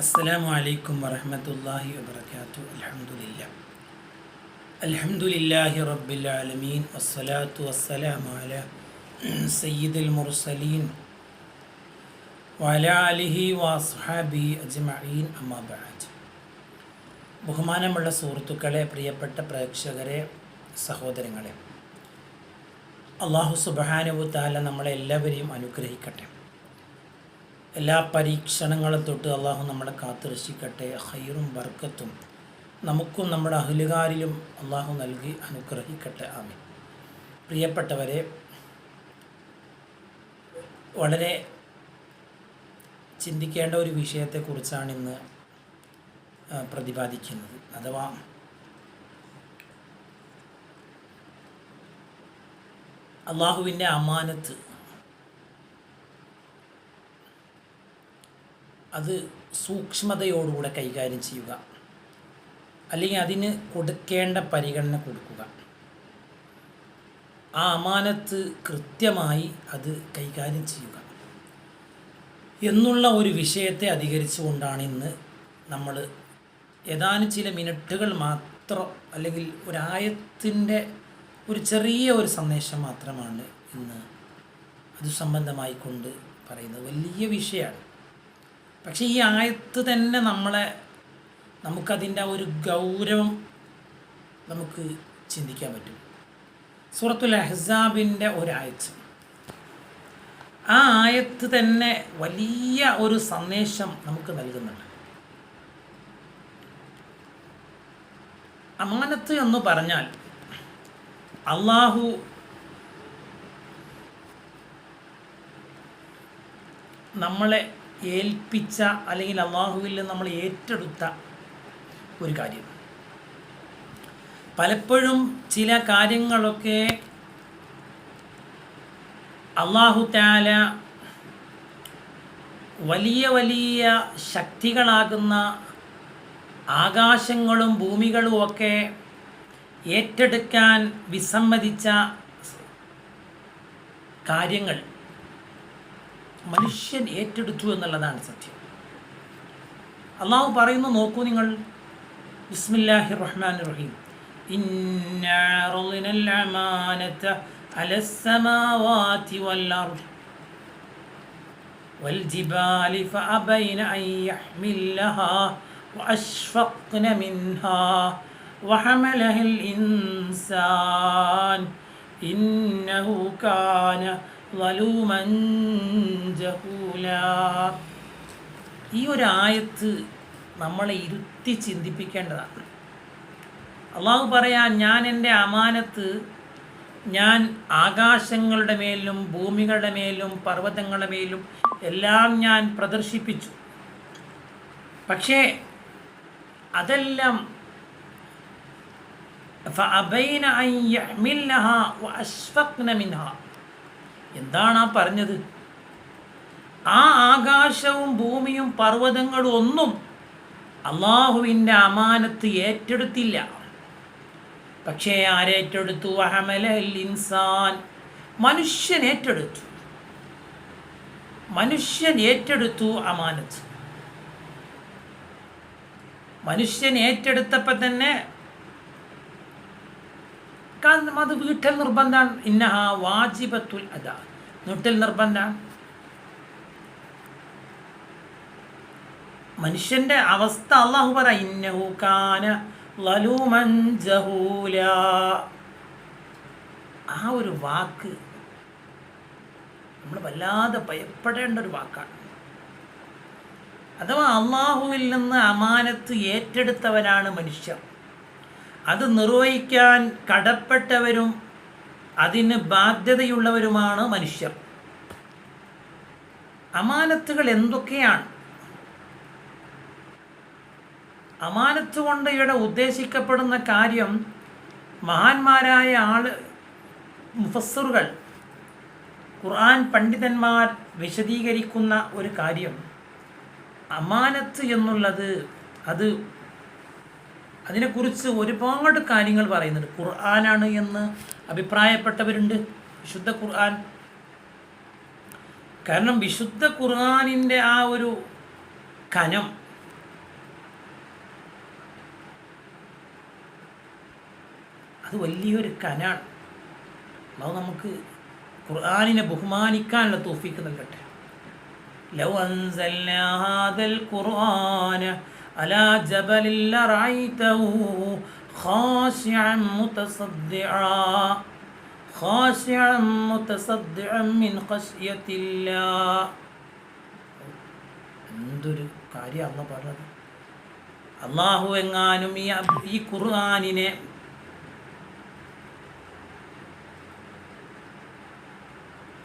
അസ്സലാമു അലൈക്കും വറഹമത്തല്ലാഹി വബർക്കാത്തു അലഹമുല്ല അലഹമുല്ലാഹി റബ്ബിൽ ആലമീൻ. വസ്സലാത്തു വസ്സലാമു അല സയ്യിദുൽ മുർസലീൻ. വല അലിഹി വാസ്ഹാബി അജ്മഈൻ. അമ്മാബാജ് ബഹുമാനമുള്ള സുഹൃത്തുക്കളെ പ്രിയപ്പെട്ട പ്രേക്ഷകരെ സഹോദരങ്ങളെ. അള്ളാഹു സുബാനുബു താല നമ്മളെല്ലാവരെയും അനുഗ്രഹിക്കട്ടെ. എല്ലാ പരീക്ഷണങ്ങളെ തൊട്ട് അള്ളാഹു നമ്മളെ കാത്തുരക്ഷിക്കട്ടെ ഹൈറും ബർക്കത്തും. നമുക്കും നമ്മുടെ അഹലുകാരിലും അള്ളാഹു നൽകി അനുഗ്രഹിക്കട്ടെ. ആമി പ്രിയപ്പെട്ടവരെ വളരെ ചിന്തിക്കേണ്ട ഒരു വിഷയത്തെക്കുറിച്ചാണ് ഇന്ന് പ്രതിപാദിക്കുന്നത്. അഥവാ അള്ളാഹുവിന്റെ അമാനത്ത് അത് സൂക്ഷ്മതയോടുകൂടെ കൈകാര്യം ചെയ്യുക. അല്ലെങ്കിൽ അതിന് കൊടുക്കേണ്ട പരിഗണന കൊടുക്കുക. ആ അമാനത്ത് കൃത്യമായി അത് കൈകാര്യം ചെയ്യുക. എന്നുള്ള ഒരു വിഷയത്തെ അധികരിച്ചുകൊണ്ടാണ് ഇന്ന് നമ്മൾ ഏതാനും ചില മിനിറ്റുകൾ മാത്രം അല്ലെങ്കിൽ ഒരായത്തിന്റെ ഒരു ചെറിയ ഒരു സന്ദേശം മാത്രമാണ് ഇന്ന് അത് സംബന്ധമായിക്കൊണ്ട് പറയുന്നത്. വലിയ വിഷയമാണ്. പക്ഷേ ഈ ആയത്ത് തന്നെ നമ്മളെ നമുക്കതിന്റെ ആ ഒരു ഗൗരവം നമുക്ക് ചിന്തിക്കാൻ പറ്റും. സൂറത്തുൽ അഹ്സാബിന്റെ ഒരായത്ത്. ആ ആയത്ത് തന്നെ വലിയ ഒരു സന്ദേശം നമുക്ക് നൽകുന്നുണ്ട്. അമാനത്ത് എന്ന് പറഞ്ഞാൽ അള്ളാഹു നമ്മളെ ഏൽപ്പിച്ച അല്ലെങ്കിൽ അള്ളാഹുവിൽ നമ്മൾ ഏറ്റെടുത്ത ഒരു കാര്യം. പലപ്പോഴും ചില കാര്യങ്ങളൊക്കെ അള്ളാഹു താല വലിയ വലിയ ശക്തികളാകുന്ന ആകാശങ്ങളും ഭൂമികളും ഒക്കെ ഏറ്റെടുക്കാൻ വിസമ്മതിച്ച കാര്യങ്ങൾ മനുഷ്യൻ ഏറ്റെടുത്തു എന്നുള്ളതാണ് സത്യം അള്ളാഹു പറയുന്നു നോക്കൂ നിങ്ങൾ ബിസ്മില്ലാഹി റഹ്മാൻ റഹീം إنا عرضنا الأمانة على السماوات والأرض والجبال فأبين أن يحملها وأشفقن منها وحملها الإنسان إنه كان ظلوما جهولا ഈ ഒരു ആയത്ത് നമ്മളെ ഇരുത്തി ചിന്തിപ്പിക്കേണ്ടതാണ് അള്ളാഹു പറയാൻ ഞാൻ എൻ്റെ അമാനത്ത് ഞാൻ ആകാശങ്ങളുടെ മേലും ഭൂമികളുടെ മേലും പർവ്വതങ്ങളുടെ മേലും എല്ലാം ഞാൻ പ്രദർശിപ്പിച്ചു പക്ഷേ അതെല്ലാം فأبين أن يحملنها وأشفقن منها എന്താണ് ആ പറഞ്ഞത്? ആ ആകാശവും ഭൂമിയും പർവതങ്ങളും ഒന്നും അള്ളാഹുവിന്റെ അമാനത്ത് ഏറ്റെടുത്തില്ല. പക്ഷേ ആരേറ്റെടുത്തു അഹമലൽ ഇൻസാൻ. മനുഷ്യൻ ഏറ്റെടുത്തു. മനുഷ്യൻ ഏറ്റെടുത്തു അമാനത്ത്. മനുഷ്യൻ ഏറ്റെടുത്തപ്പോൾ തന്നെ കാരണം അത് വീട്ടൽ നിർബന്ധമാണ് ഇന്നഹ വാജിബത്തുൽ അത വീട്ടൽ നിർബന്ധമാണ് മനുഷ്യന്റെ അവസ്ഥ അള്ളാഹു പറ ഇന്നഹു കാന ആ ഒരു വാക്ക് നമ്മൾ വല്ലാതെ ഭയപ്പെടേണ്ട ഒരു വാക്കാണ്. അഥവാ അള്ളാഹുവിൽ നിന്ന് അമാനത്ത് ഏറ്റെടുത്തവനാണ് മനുഷ്യർ. അത് നിർവഹിക്കാൻ കടപ്പെട്ടവരും അതിന് ബാധ്യതയുള്ളവരുമാണ് മനുഷ്യർ. അമാനത്തുകൾ എന്തൊക്കെയാണ്? അമാനത്ത് കൊണ്ട് ഇവിടെ ഉദ്ദേശിക്കപ്പെടുന്ന കാര്യം മഹാന്മാരായ ആൾ മുഫസ്സറുകൾ ഖുർആൻ പണ്ഡിതന്മാർ വിശദീകരിക്കുന്ന ഒരു കാര്യം. അമാനത്ത് എന്നുള്ളത് അത് അതിനെക്കുറിച്ച് ഒരുപാട് കാര്യങ്ങൾ പറയുന്നുണ്ട്. ഖുർആനാണ് എന്ന് അഭിപ്രായപ്പെട്ടവരുണ്ട്. വിശുദ്ധ ഖുർആൻ. കാരണം വിശുദ്ധ ഖുർആാനിന്റെ ആ ഒരു കനം അത് വലിയൊരു കനാണ്. അത് നമുക്ക് ഖുർആാനിനെ ബഹുമാനിക്കാനുള്ള തോഫിക്ക് നൽകട്ടെ. ലൗ അൻസൽ ഹാദൽ ഖുർആന على جبل لرأيته خاشعا متصدعا خاشعا متصدعا من خشية الله എന്തൊരു കാര്യം അല്ല പറഞ്ഞത് അള്ളാഹു എങ്ങാനും ഈ ഈ ഖുർആാനിനെ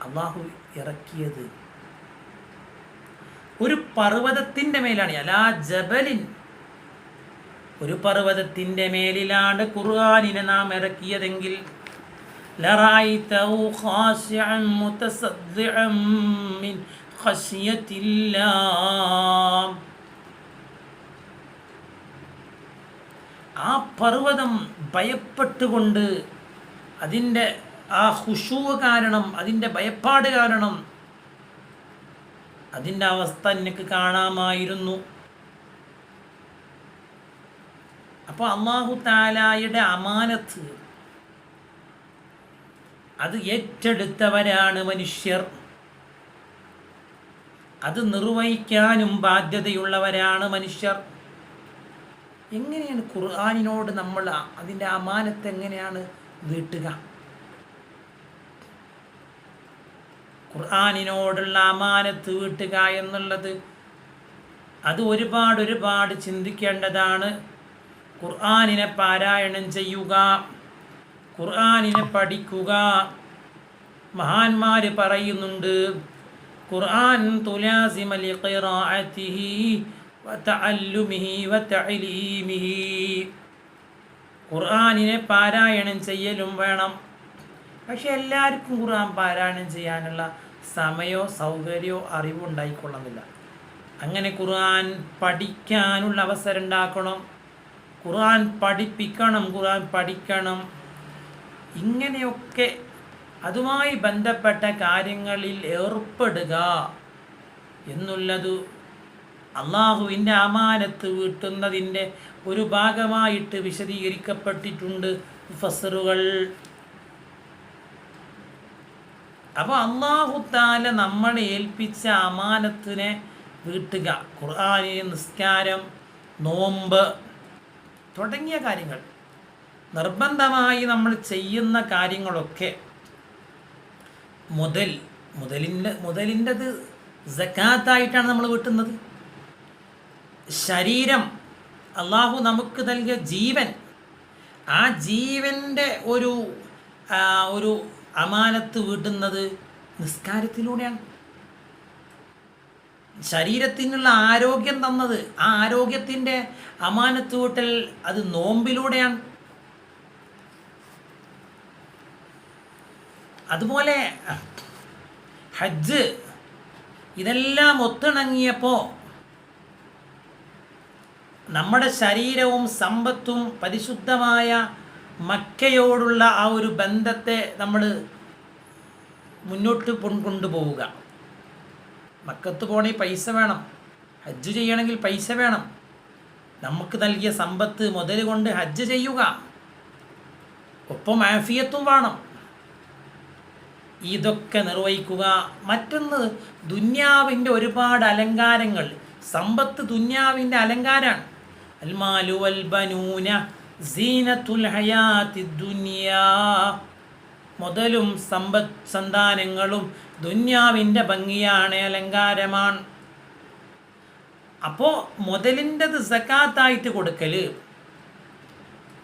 അള്ളാഹു ഇറക്കിയത് ഒരു പർവതത്തിന്റെ മേലാണ്. അലാ ജബലിൻ. ഒരു പർവതത്തിന്റെ മേലിലാണ് ഖുർആാനിനെ നാം ഇറക്കിയതെങ്കിൽ ആ പർവതം ഭയപ്പെട്ടുകൊണ്ട് അതിന്റെ ആ ഹുഷൂവ് കാരണം അതിന്റെ ഭയപ്പാട് കാരണം അതിന്റെ അവസ്ഥ എനിക്ക് കാണാമായിരുന്നു. അപ്പോൾ അള്ളാഹു താലായുടെ അമാനത്ത് അത് ഏറ്റെടുത്തവരാണ് മനുഷ്യർ. അത് നിർവഹിക്കാനും ബാധ്യതയുള്ളവരാണ് മനുഷ്യർ. എങ്ങനെയാണ് ഖുർആാനിനോട് നമ്മൾ അതിന്റെ അമാനത്ത് എങ്ങനെയാണ് വീട്ടുക ഖുർആാനിനോടുള്ള അമാനത്ത് വീട്ടുക എന്നുള്ളത് അത് ഒരുപാട് ഒരുപാട് ചിന്തിക്കേണ്ടതാണ്. ഖുർആാനിനെ പാരായണം ചെയ്യുക ഖുർആാനിനെ പഠിക്കുക. മഹാന്മാർ പറയുന്നുണ്ട് ഖുർആൻ തുലാസിമലി ഖിറാഅത്തിഹി വതഅല്ലുമിഹി വതഅലീമിഹി ഖുർആാനിനെ പാരായണം ചെയ്യലും വേണം. പക്ഷെ എല്ലാവർക്കും ഖുർആൻ പാരായണം ചെയ്യാനുള്ള സമയമോ സൗകര്യമോ അറിവോ ഉണ്ടായിക്കൊള്ളുന്നില്ല അങ്ങനെ ഖുർആൻ പഠിക്കാനുള്ള അവസരം ഉണ്ടാക്കണം. ഖുർആൻ പഠിപ്പിക്കണം ഖുർആൻ പഠിക്കണം. ഇങ്ങനെയൊക്കെ അതുമായി ബന്ധപ്പെട്ട കാര്യങ്ങളിൽ ഏർപ്പെടുക എന്നുള്ളത് അള്ളാഹുവിന്റെ അമാനത്ത് വീട്ടുന്നതിന്റെ ഒരു ഭാഗമായിട്ട് വിശദീകരിക്കപ്പെട്ടിട്ടുണ്ട് ഫസറുകൾ. അപ്പോൾ അള്ളാഹുത്താല നമ്മളെ ഏൽപ്പിച്ച അമാനത്തിനെ വീട്ടുക. ഖുർആാനി നിസ്കാരം നോമ്പ് തുടങ്ങിയ കാര്യങ്ങൾ. നിർബന്ധമായി നമ്മൾ ചെയ്യുന്ന കാര്യങ്ങളൊക്കെ മുതൽ മുതലിന്റെ മുതലിന്റെത് ജക്കാത്തായിട്ടാണ് നമ്മൾ വീട്ടുന്നത്. ശരീരം അള്ളാഹു നമുക്ക് നൽകിയ ജീവൻ ആ ജീവന്റെ ഒരു ഒരു അമാനത്ത് വീട്ടുന്നത് നിസ്കാരത്തിലൂടെയാണ്. ശരീരത്തിനുള്ള ആരോഗ്യം തന്നത് ആ ആരോഗ്യത്തിന്റെ അമാനത്ത് വീട്ടൽ അത് നോമ്പിലൂടെയാണ്. അതുപോലെ ഹജ്ജ് ഇതെല്ലാം ഒത്തിണങ്ങിയപ്പോൾ നമ്മുടെ ശരീരവും സമ്പത്തും പരിശുദ്ധമായ മക്കയോടുള്ള ആ ഒരു ബന്ധത്തെ നമ്മൾ മുന്നോട്ട് കൊണ്ടുപോവുക. മക്കത്ത് പോകണമെങ്കിൽ പൈസ വേണം. ഹജ്ജ് ചെയ്യണമെങ്കിൽ പൈസ വേണം. നമുക്ക് നൽകിയ സമ്പത്ത് മുതൽ കൊണ്ട് ഹജ്ജ് ചെയ്യുക. ഒപ്പം ആഫിയത്തും വേണം. ഇതൊക്കെ നിർവഹിക്കുക. മറ്റൊന്ന് ദുന്യാവിന്റെ ഒരുപാട് അലങ്കാരങ്ങൾ. സമ്പത്ത് ദുന്യാവിന്റെ അലങ്കാരമാണ് അൽമാലു വൽ ബനൂന സീനത്തുൽ ഹയാത്തി ദുനിയാ. മുതലും സമ്പത് സന്താനങ്ങളും ദുന്യാവിന്റെ ഭംഗിയാണ് അലങ്കാരമാണ്. അപ്പോൾ മുതലിന്റെത് സക്കാത്തായിട്ട് കൊടുക്കൽ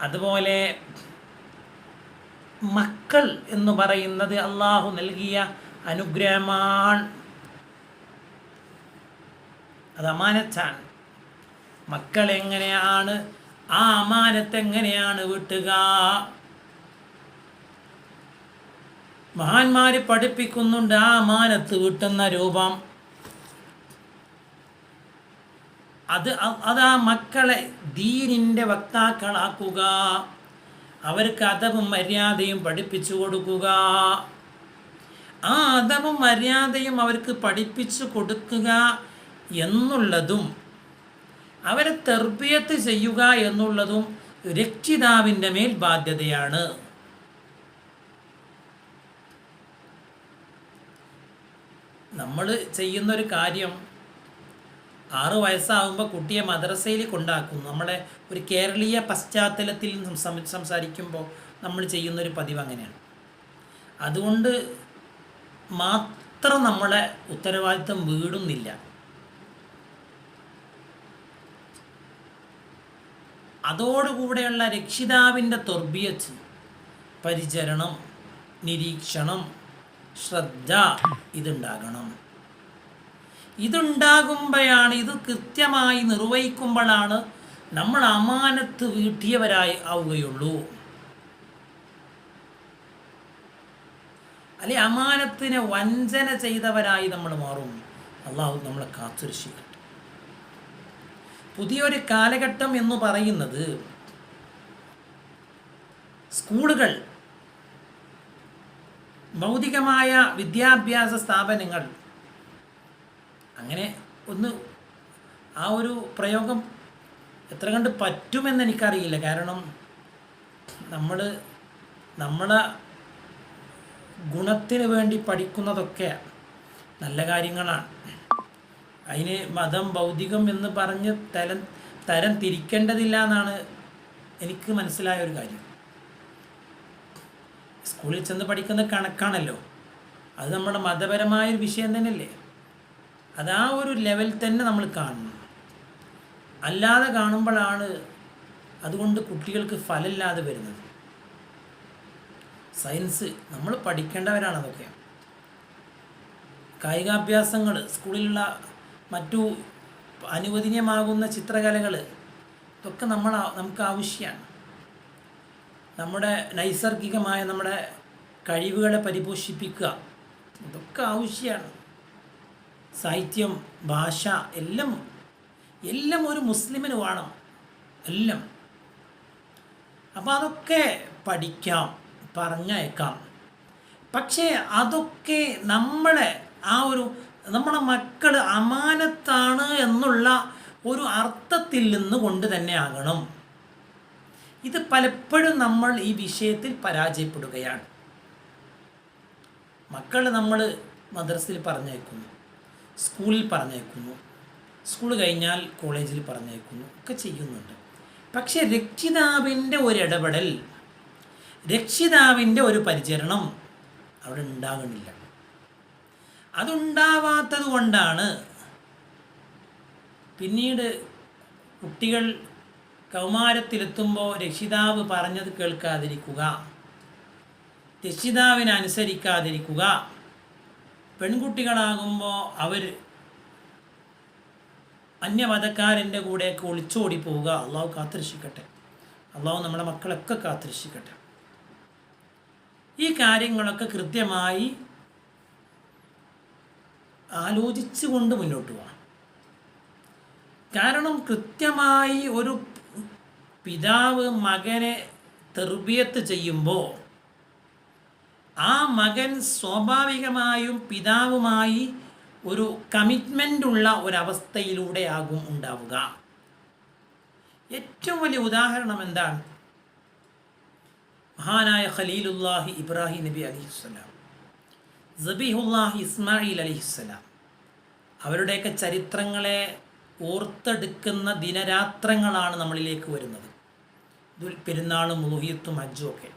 അതുപോലെ മക്കൾ എന്ന് പറയുന്നത് അള്ളാഹു നൽകിയ അനുഗ്രഹമാണ്. അത് അമാനത്താണ്. മക്കൾ എങ്ങനെയാണ് ആ അമാനത്ത് എങ്ങനെയാണ് വിട്ടുക? മഹാന്മാര് പഠിപ്പിക്കുന്നുണ്ട് ആ അമാനത്ത് വിട്ടുന്ന രൂപം. അത് അതാ മക്കളെ ദീനിന്റെ വക്താക്കളാക്കുക. അവർക്ക് അതവും മര്യാദയും പഠിപ്പിച്ചു കൊടുക്കുക. ആ അതവും മര്യാദയും അവർക്ക് പഠിപ്പിച്ചു കൊടുക്കുക എന്നുള്ളതും അവരെ തെർബിയത്ത് ചെയ്യുക എന്നുള്ളതും രക്ഷിതാവിന്റെ മേൽ ബാധ്യതയാണ്. നമ്മൾ ചെയ്യുന്നൊരു കാര്യം ആറ് വയസ്സാകുമ്പോൾ കുട്ടിയെ മദ്രസയിൽ കൊണ്ടാക്കും. നമ്മളെ ഒരു കേരളീയ പശ്ചാത്തലത്തിൽ സംസാരിക്കുമ്പോൾ നമ്മൾ ചെയ്യുന്നൊരു പതിവ് അങ്ങനെയാണ്. അതുകൊണ്ട് മാത്രം നമ്മളെ ഉത്തരവാദിത്തം വീടുന്നില്ല. അതോടുകൂടെയുള്ള രക്ഷിതാവിന്റെ തൊർബിയച്ച് പരിചരണം നിരീക്ഷണം ശ്രദ്ധ ഇതുണ്ടാകണം. ഇതുണ്ടാകുമ്പോഴാണ് ഇത് കൃത്യമായി നിർവഹിക്കുമ്പോഴാണ് നമ്മൾ അമാനത്ത് വീട്ടിയവരായി ആവുകയുള്ളൂ. അല്ലെ അമാനത്തിനെ വഞ്ചന ചെയ്തവരായി നമ്മൾ മാറും. അള്ളാഹു നമ്മളെ കാത്തുരക്ഷിക്കട്ടെ. പുതിയൊരു കാലഘട്ടം എന്ന് പറയുന്നത് സ്കൂളുകൾ ഭൗതികമായ വിദ്യാഭ്യാസ സ്ഥാപനങ്ങൾ. അങ്ങനെ ഒന്ന് ആ ഒരു പ്രയോഗം എത്ര കണ്ട് പറ്റുമെന്ന് എനിക്കറിയില്ല. കാരണം നമ്മൾ നമ്മളെ ഗുണത്തിന് വേണ്ടി പഠിക്കുന്നതൊക്കെ നല്ല കാര്യങ്ങളാണ്. അതിന് മതം ഭൗതികം എന്ന് പറഞ്ഞ് തരം തരം തിരിക്കേണ്ടതില്ല എന്നാണ് എനിക്ക് മനസ്സിലായ ഒരു കാര്യം. സ്കൂളിൽ ചെന്ന് പഠിക്കുന്ന കണക്കാണല്ലോ. അത് നമ്മുടെ മതപരമായ ഒരു വിഷയം തന്നെയല്ലേ? അത് ആ ഒരു ലെവൽ തന്നെ നമ്മൾ കാണണം. അല്ലാതെ കാണുമ്പോഴാണ് അതുകൊണ്ട് കുട്ടികൾക്ക് ഫലമില്ലാതെ വരുന്നത്. സയൻസ് നമ്മൾ പഠിക്കേണ്ടവരാണ് അതൊക്കെ. കായികാഭ്യാസങ്ങൾ സ്കൂളിലുള്ള മറ്റു അനുവദനീയമാകുന്ന ചിത്രകലകൾ ഇതൊക്കെ നമ്മൾ നമുക്ക് ആവശ്യമാണ്. നമ്മുടെ നൈസർഗികമായ നമ്മുടെ കഴിവുകളെ പരിപോഷിപ്പിക്കുക ഇതൊക്കെ ആവശ്യമാണ്. സാഹിത്യം ഭാഷ എല്ലാം എല്ലാം ഒരു മുസ്ലിമിന് വേണം. എല്ലാം. അപ്പം അതൊക്കെ പഠിക്കാം പറഞ്ഞയക്കാം. പക്ഷേ അതൊക്കെ നമ്മളെ ആ ഒരു നമ്മുടെ മക്കൾ അമാനത്താണ് എന്നുള്ള ഒരു അർത്ഥത്തിൽ നിന്ന് കൊണ്ട് തന്നെ ആകണം. ഇത് പലപ്പോഴും നമ്മൾ ഈ വിഷയത്തിൽ പരാജയപ്പെടുകയാണ്. മക്കൾ നമ്മൾ മദ്രസയിൽ പറഞ്ഞയക്കുന്നു സ്കൂളിൽ പറഞ്ഞയക്കുന്നു സ്കൂൾ കഴിഞ്ഞാൽ കോളേജിൽ പറഞ്ഞയക്കുന്നു ഒക്കെ ചെയ്യുന്നുണ്ട്. പക്ഷേ രക്ഷിതാവിന്റെ ഒരു ഇടപെടൽ രക്ഷിതാവിന്റെ ഒരു പരിചരണം അവിടെ ഉണ്ടാകണില്ല. അതുണ്ടാവാത്തത് കൊണ്ടാണ് പിന്നീട് കുട്ടികൾ കൗമാരത്തിലെത്തുമ്പോൾ രക്ഷിതാവ് പറഞ്ഞത് കേൾക്കാതിരിക്കുക രക്ഷിതാവിനെ അനുസരിക്കാതിരിക്കുക പെൺകുട്ടികളാകുമ്പോൾ അവർ അന്യമതക്കാരന്റെ കൂടെയൊക്കെ ഒളിച്ചോടി പോവുക അള്ളാഹു കാത്തിരക്ഷിക്കട്ടെ. അള്ളാഹു നമ്മുടെ മക്കളൊക്കെ കാത്തിരക്ഷിക്കട്ടെ. ഈ കാര്യങ്ങളൊക്കെ കൃത്യമായി ആലോചിച്ചുകൊണ്ട് മുന്നോട്ട് പോകണം. കാരണം കൃത്യമായി ഒരു പിതാവ് മകനെ തെർബിയത്ത് ചെയ്യുമ്പോൾ ആ മകൻ സ്വാഭാവികമായും പിതാവുമായി ഒരു കമ്മിറ്റ്മെന്റ് ഉള്ള ഒരവസ്ഥയിലൂടെയാകും ഉണ്ടാവുക. ഏറ്റവും വലിയ ഉദാഹരണം എന്താണ്? മഹാനായ ഖലീലുല്ലാഹി ഇബ്രാഹിം നബി അലിസ്ലാം സബീഹുല്ലാഹി ഇസ്മായിൽ അലിസ്ലാം അവരുടെയൊക്കെ ചരിത്രങ്ങളെ ഓർത്തെടുക്കുന്ന ദിനരാത്രങ്ങളാണ് നമ്മളിലേക്ക് വരുന്നത്. ദുൽ പെരുന്നാളും മുഹിയത്തും ഹജ്ജും ഒക്കെ.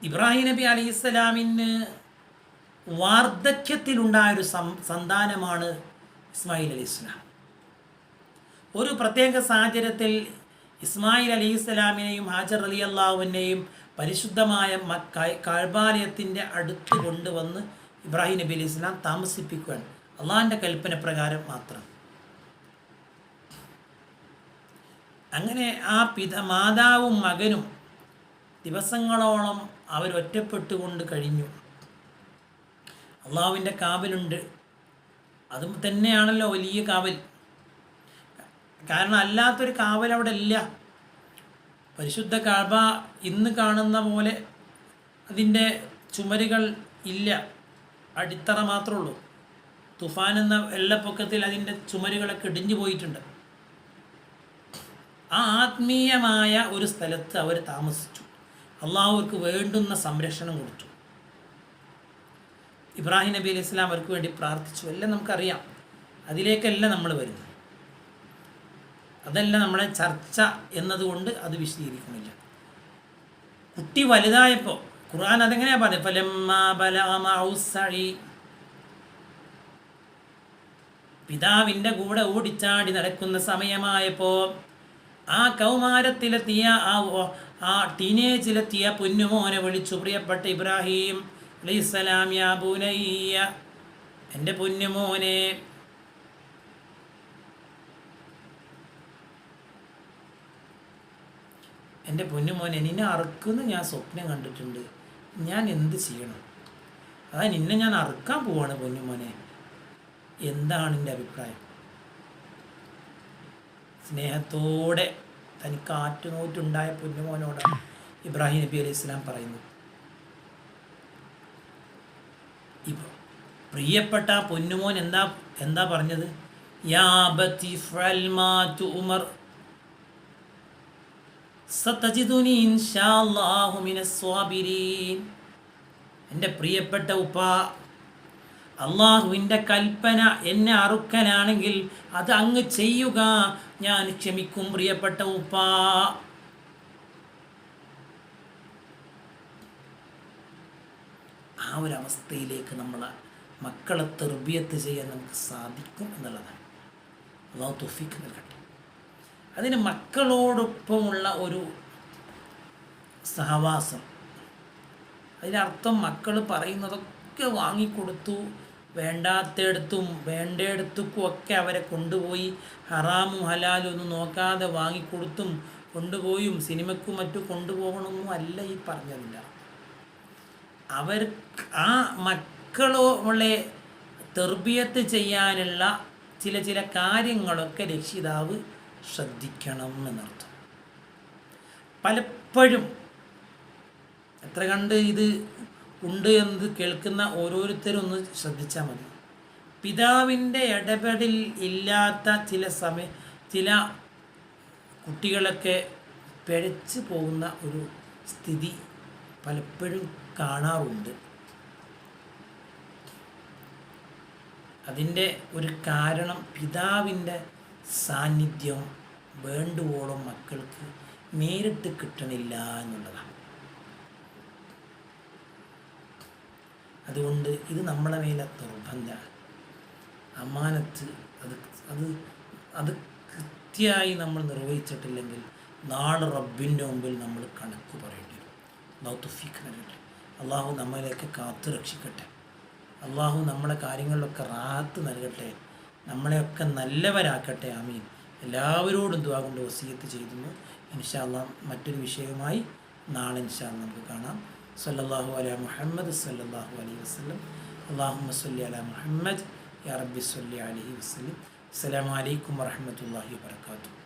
ഇബ്രാഹിം നബി അലി സ്വലാമിന് വാർദ്ധക്യത്തിലുണ്ടായൊരു സം സന്താനമാണ് ഇസ്മായിൽ അലി ഇസ്ലാം ഒരു പ്രത്യേക സാഹചര്യത്തിൽ ഇസ്മായിൽ അലി ഇസ്ലാമിനെയും ഹാജർ അലി അള്ളാഹുവിനെയും പരിശുദ്ധമായ കാഴ്ബാലയത്തിന്റെ അടുത്ത് കൊണ്ടുവന്ന് ഇബ്രാഹിം നബി അലി ഇസ്ലാം താമസിപ്പിക്കുകയാണ് അള്ളാഹിന്റെ കൽപ്പന പ്രകാരം മാത്രം. അങ്ങനെ ആ പിത മാതാവും മകനും ദിവസങ്ങളോളം അവരൊറ്റപ്പെട്ടുകൊണ്ട് കഴിഞ്ഞു. അള്ളാഹുവിന്റെ കാവലുണ്ട്. അതും തന്നെയാണല്ലോ വലിയ കാവൽ. കാരണം അല്ലാത്തൊരു കാവൽ അവിടെ ഇല്ല പരിശുദ്ധ കാബ ഇന്ന് കാണുന്ന പോലെ അതിന്റെ ചുമരുകൾ ഇല്ല. അടിത്തറ മാത്രമേ ഉള്ളൂ. തുഫാൻ എന്ന വെള്ളപ്പൊക്കത്തിൽ അതിന്റെ ചുമരുകളൊക്കെ ഇടിഞ്ഞു പോയിട്ടുണ്ട്. ആ ആത്മീയമായ ഒരു സ്ഥലത്ത് അവർ താമസിച്ചു. അള്ളാഹുർക്ക് വേണ്ടുന്ന സംരക്ഷണം കൊടുത്തു. ഇബ്രാഹിം നബി അലൈഹി ഇസ്ലാം അവർക്ക് വേണ്ടി പ്രാർത്ഥിച്ചു. എല്ലാം നമുക്കറിയാം. അതിലേക്കല്ല നമ്മൾ വരുന്നത് അതല്ല നമ്മുടെ ചർച്ച എന്നതുകൊണ്ട് അത് വിശദീകരിക്കുന്നില്ല. കുട്ടി വലുതായപ്പോൾ ഖുർആൻ അതെങ്ങനെയാണ് പറഞ്ഞത്. പിതാവിന്റെ കൂടെ ഓടിച്ചാടി നടക്കുന്ന സമയമായപ്പോൾ ആ കൗമാരത്തിലെത്തിയ ആ ആ ടീനേജിലെത്തിയ പൊന്നുമോനെ വിളിച്ചു. പ്രിയപ്പെട്ട ഇബ്രാഹിം അലൈഹിസ്സലാം യാ എന്റെ പൊന്നുമോനെ എന്റെ പൊന്നുമോനെ നിന്നെ അറുക്കുന്ന ഞാൻ സ്വപ്നം കണ്ടിട്ടുണ്ട്. ഞാൻ എന്ത് ചെയ്യണം? അതാ നിന്നെ ഞാൻ അറുക്കാൻ പോവാണ് പൊന്നുമോനെ എന്താണ് എന്റെ അഭിപ്രായം? സ്നേഹത്തോടെ തനിക്ക് ആറ്റുനോറ്റുണ്ടായ പൊന്നുമോനോടാണ് ഇബ്രാഹിം നബി അലൈഹി ഇസ്ലാം പറയുന്നത് ഇപ്പോൾ പ്രിയപ്പെട്ട പൊന്നുമോൻ എന്താ എന്താ പറഞ്ഞത്? യാ മാ സ്വാബിരീൻ എന്റെ പ്രിയപ്പെട്ട ഉപ്പ അള്ളാഹുവിന്റെ കൽപ്പന എന്നെ അറുക്കനാണെങ്കിൽ അത് അങ്ങ് ചെയ്യുക. ഞാൻ ക്ഷമിക്കും പ്രിയപ്പെട്ട ഉപ്പ. ആ ഒരു അവസ്ഥയിലേക്ക് നമ്മൾ മക്കളെ തെർബിയത്ത് ചെയ്യാൻ നമുക്ക് സാധിക്കും എന്നുള്ളതാണ്. അള്ളാഹു തുഫിക്ക് നൽകട്ടെ. അതിന് മക്കളോടൊപ്പമുള്ള ഒരു സഹവാസം. അതിനർത്ഥം മക്കൾ പറയുന്നതൊക്കെ വാങ്ങിക്കൊടുത്തു വേണ്ടാത്തയിടത്തും വേണ്ടയിടത്തും ഒക്കെ അവരെ കൊണ്ടുപോയി ഹറാമും ഹലാലും ഒന്നും നോക്കാതെ വാങ്ങിക്കൊടുത്തും കൊണ്ടുപോയും സിനിമയ്ക്കും മറ്റു കൊണ്ടുപോകണമെന്നും അല്ല ഈ പറഞ്ഞതില്ല അവർ ആ മക്കളോളെ തെർബിയത്ത് ചെയ്യാനുള്ള ചില ചില കാര്യങ്ങളൊക്കെ രക്ഷിതാവ് ശ്രദ്ധിക്കണം എന്നർത്ഥം. പലപ്പോഴും എത്ര കണ്ട് ഇത് ഉണ്ട് എന്ന് കേൾക്കുന്ന ഓരോരുത്തരും ഒന്ന് ശ്രദ്ധിച്ചാൽ മതി. പിതാവിന്റെ ഇടപെടൽ ഇല്ലാത്ത ചില സമയ ചില കുട്ടികളൊക്കെ പിഴച്ചു പോകുന്ന ഒരു സ്ഥിതി പലപ്പോഴും കാണാറുണ്ട്. അതിന്റെ ഒരു കാരണം പിതാവിന്റെ സാന്നിധ്യം വേണ്ടുവോളം മക്കൾക്ക് നേരിട്ട് കിട്ടണില്ല എന്നുള്ളതാണ്. അതുകൊണ്ട് ഇത് നമ്മളെ മേലെ നിർബന്ധമാണ് അമാനത്ത് അത് അത് അത് കൃത്യമായി നമ്മൾ നിർവഹിച്ചിട്ടില്ലെങ്കിൽ നാളെ റബ്ബിന്റെ മുമ്പിൽ നമ്മൾ കണക്ക് പറയേണ്ടി വരും. അള്ളാഹു തുഫീഖ് നൽകട്ടെ അള്ളാഹു നമ്മളെയൊക്കെ കാത്തു രക്ഷിക്കട്ടെ. അള്ളാഹു നമ്മളെ കാര്യങ്ങളിലൊക്കെ റാഹത്ത് നൽകട്ടെ. നമ്മളെയൊക്കെ നല്ലവരാക്കട്ടെ ആമീൻ. എല്ലാവരോടും ദുവാ കൊണ്ട് വസീയത്ത് ചെയ്യുന്നു. ഇൻഷാല്ല മറ്റൊരു വിഷയവുമായി നാളെ ഇൻഷാ അല്ലാ നമുക്ക് കാണാം. സല്ലല്ലാഹു അല മുഹമ്മദ് സല്ലല്ലാഹു അലൈഹി വസല്ലം. അള്ളാഹുമ്മ സല്ലി അല മുഹമ്മദ്. യാ റബ്ബി സല്ലി അലൈഹി വസല്ലം. അസ്സലാമു അലൈക്കും വറഹ്മത്തുള്ളാഹി വബറകാതുഹു.